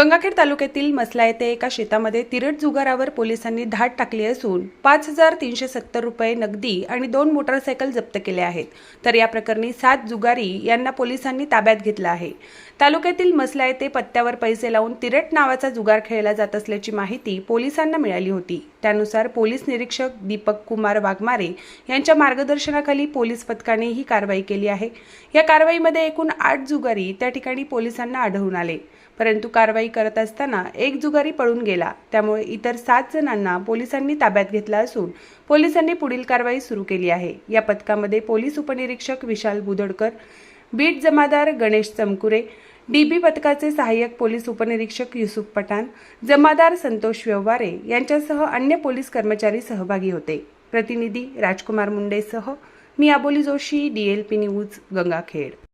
गंगाखेड तालुक्यातील मसला येथे एका शेतामध्ये तिरट जुगारावर पोलिसांनी धाड टाकली असून पाच हजार तीनशे सत्तर रुपये नगदी आणि दोन मोटरसायकल जप्त केले आहेत. तर या प्रकरणी सात जुगारी यांना पोलिसांनी ताब्यात घेतलं आहे. तालुक्यातील मसला येथे पत्त्यावर पैसे लावून तिरट नावाचा जुगार खेळला जात असल्याची माहिती पोलिसांना मिळाली होती. त्यानुसार पोलीस निरीक्षक दीपक कुमार वाघमारे यांच्या मार्गदर्शनाखाली पोलीस पथकाने ही कारवाई केली आहे. या कारवाईमध्ये एकूण आठ जुगारी त्या ठिकाणी पोलिसांना आढळून आले. परंतु कारवाई करत असताना एक जुगारी पळून गेला. त्यामुळे इतर सात जणांना पोलिसांनी ताब्यात घेतला असून पोलिसांनी पुढील कारवाई सुरू केली आहे. या पथकामध्ये पोलीस उपनिरीक्षक विशाल बुधडकर बीट जमादार गणेश चमकुरे डीबी पथकाचे सहाय्यक पोलीस उपनिरीक्षक युसुफ पठाण जमादार संतोष व्यवहारे यांच्यासह अन्य पोलीस कर्मचारी सहभागी होते. प्रतिनिधी राजकुमार मुंडेसह मी आबोली जोशी डीएलपी न्यूज गंगाखेड.